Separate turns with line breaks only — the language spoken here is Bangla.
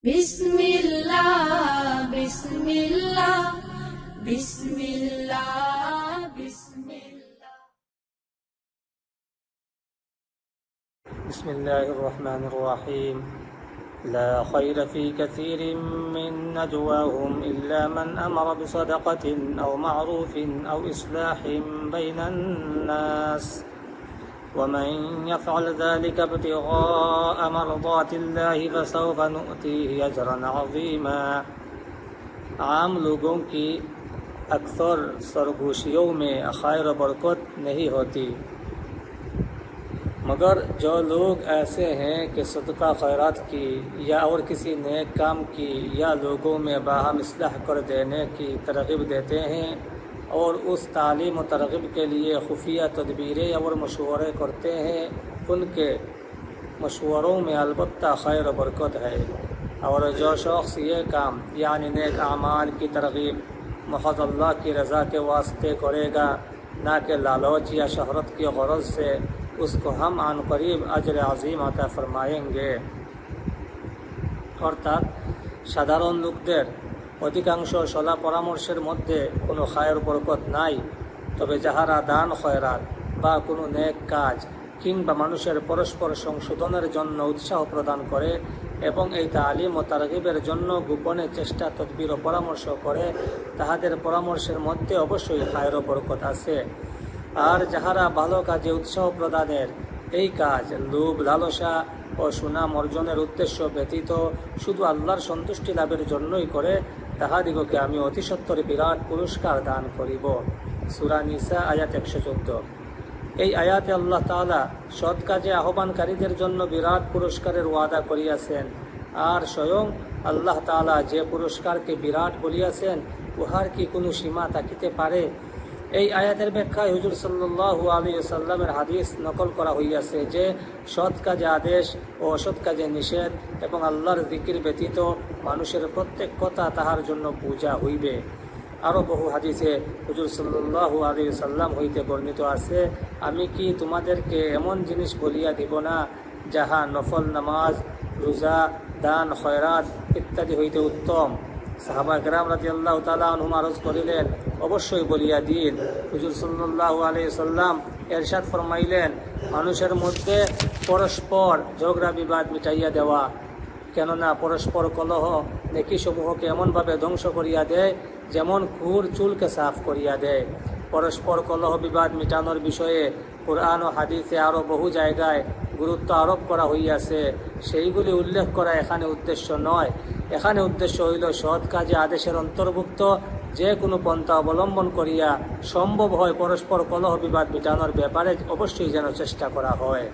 بسم الله بسم الله بسم الله بسم الله.
بسم الله الرحمن الرحيم. لا خير في كثير من نجواهم إلا من أمر بصدقة أو معروف أو إصلاح بين الناس. ومن يفعل ذلك ابتغاء مرضات الله فسوف نؤتیه اجرا عظيما۔ عام لوگوں کی اکثر سرگوشیوں میں خیر و برکت نہیں ہوتی۔ مگر جو لوگ ایسے ہیں کہ صدقہ خیرات کی یا اور کسی نیک کام کی یا لوگوں میں باہم اصلاح کر دینے کی ترغیب دیتے ہیں اور اس تعلیم و ترغیب کے لیے خفیہ تدبیریں اور مشورے کرتے ہیں، ان کے مشوروں میں البتہ خیر و برکت ہے۔ اور جو شخص یہ کام یعنی نیک اعمال کی ترغیب، محض اللہ کی رضا کے واسطے کرے گا، نہ کہ لالوچ یا شہرت کی غرض سے، اس کو ہم عن قریب اجر عظیم عطا فرمائیں گے۔ اور شدار লোকদের অধিকাংশ সলা পরামর্শের মধ্যে কোনো খায়ের বরকত নাই, তবে যাহারা দান খয়রাত বা কোনো নেক কাজ কিংবা মানুষের পরস্পর সংশোধনের জন্য উৎসাহ প্রদান করে এবং এই তালিম ও তারগিবের জন্য গোপনে চেষ্টা, তদবির ও পরামর্শ করে, তাহাদের পরামর্শের মধ্যে অবশ্যই খায়ের বরকত আছে। আর যাহারা ভালো কাজে উৎসাহ প্রদানের, এই কাজ লোভ, লালসা ও সুনাম অর্জনের উদ্দেশ্য ব্যতীত শুধু আল্লাহর সন্তুষ্টি লাভের জন্যই করে তাহাদিগকে আমি অতি সত্তরে বিরাট পুরস্কার দান করিব। সুরা নিসা আয়াত একশো চোদ্দ। এই আয়াতে আল্লাহ তালা সৎ কাজে আহ্বানকারীদের জন্য বিরাট পুরস্কারের ওয়াদা করিয়াছেন। আর স্বয়ং আল্লাহ তালা যে পুরস্কারকে বিরাট বলিয়াছেন, উহার কি কোনো সীমা থাকিতে পারে? এই আয়াতের ব্যাখ্যায় হুজুর সাল্লু আলী সাল্লামের হাদিস নকল করা হইয়াছে যে সৎ কাজে আদেশ ও অসৎ কাজে নিষেধ এবং আল্লাহর দিকির ব্যতীত মানুষের প্রত্যেক কথা তাহার জন্য পূজা হইবে। আরও বহু হাদিসে হুজুর সাল্লাহ আলী সাল্লাম হইতে বর্ণিত আছে, আমি কি তোমাদেরকে এমন জিনিস বলিয়া দিব না যাহা নফল নামাজ, রোজা, দান, খয়রাত ইত্যাদি হইতে উত্তম? সাহাবা গ্রাম রাজি আল্লাহ তালা আনহুম আরজ করিলেন, অবশ্যই বলিয়া দিন। হুজুর সাল্লাহ আলি সাল্লাম এরশাদ ফরমাইলেন, মানুষের মধ্যে পরস্পর ঝগড়া বিবাদ মিটাইয়া দেওয়া, কেননা পরস্পর কলহ নেকি সমূহকে এমনভাবে ধ্বংস করিয়া দেয়, যেমন কুর চুলকে সাফ করিয়া দেয়। পরস্পর কলহ বিবাদ মিটানোর বিষয়ে কোরআন ও হাদিসে আরও বহু জায়গায় গুরুত্ব আরোপ করা হইয়াছে। সেইগুলি উল্লেখ করা এখানে উদ্দেশ্য নয়। এখানে উদ্দেশ্য হইল সৎ কাজে আদেশের অন্তর্ভুক্ত যে কোনো পন্থা অবলম্বন করিয়া সম্ভব হয় পরস্পর কলহ বিবাদ মিটানোর ব্যাপারে অবশ্যই যেন চেষ্টা করা হয়।